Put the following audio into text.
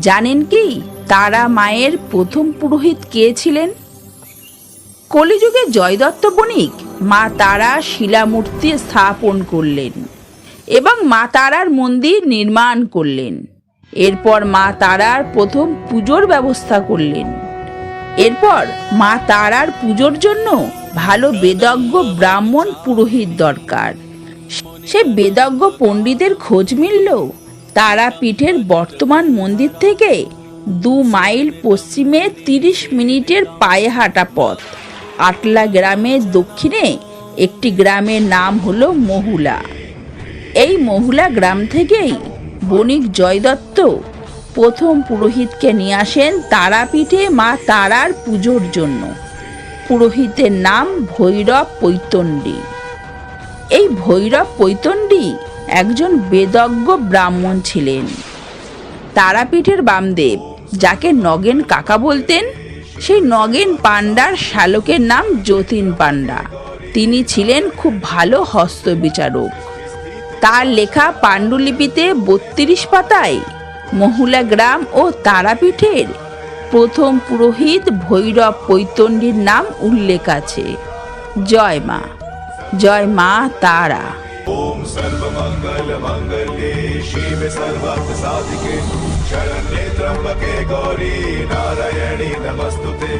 জানেন কি? তারা মায়ের প্রথম পুরোহিত কে ছিলেন? কলিযুগে জয়দত্ত বণিক মা তারা শিলামূর্তি স্থাপন করলেন এবং মা তারার মন্দির নির্মাণ করলেন। এরপর মা তারার প্রথম পুজোর ব্যবস্থা করলেন। এরপর মা তারার পুজোর জন্য ভালো বেদজ্ঞ ব্রাহ্মণ পুরোহিত দরকার। সে বেদজ্ঞ পণ্ডিতের খোঁজ মিলল। তারাপীঠের বর্তমান মন্দির থেকে দু মাইল পশ্চিমে তিরিশ মিনিটের পায়ে হাঁটা পথ। আটলা গ্রামের দক্ষিণে একটি গ্রামের নাম হলো মহুলা। এই মহুলা গ্রাম থেকেই বণিক জয়দত্ত প্রথম পুরোহিতকে নিয়ে আসেন তারাপীঠে মা তারার পুজোর জন্য। পুরোহিতের নাম ভৈরব পৈতণ্ডী। এই ভৈরব পৈতণ্ডী একজন বেদজ্ঞ ব্রাহ্মণ ছিলেন। তারাপীঠের বামদেব, যাকে নগেন কাকা বলতেন, সেই নগেন পাণ্ডার শালকের নাম যতীন পাণ্ডা। তিনি ছিলেন খুব ভালো হস্তবিচারক। তার লেখা পাণ্ডুলিপিতে বত্রিশ পাতায়, মহুলা গ্রাম ও তারাপীঠের প্রথম পুরোহিত ভৈরব পৈতণ্ডীর নাম উল্লেখ আছে। জয় মা জয় মা তারা। ॐ सर्वमङ्गलमङ्गले शिव सर्वार्थ साधिके। शरण्ये त्र्यम्बके गौरी नारायणी नमस्तुते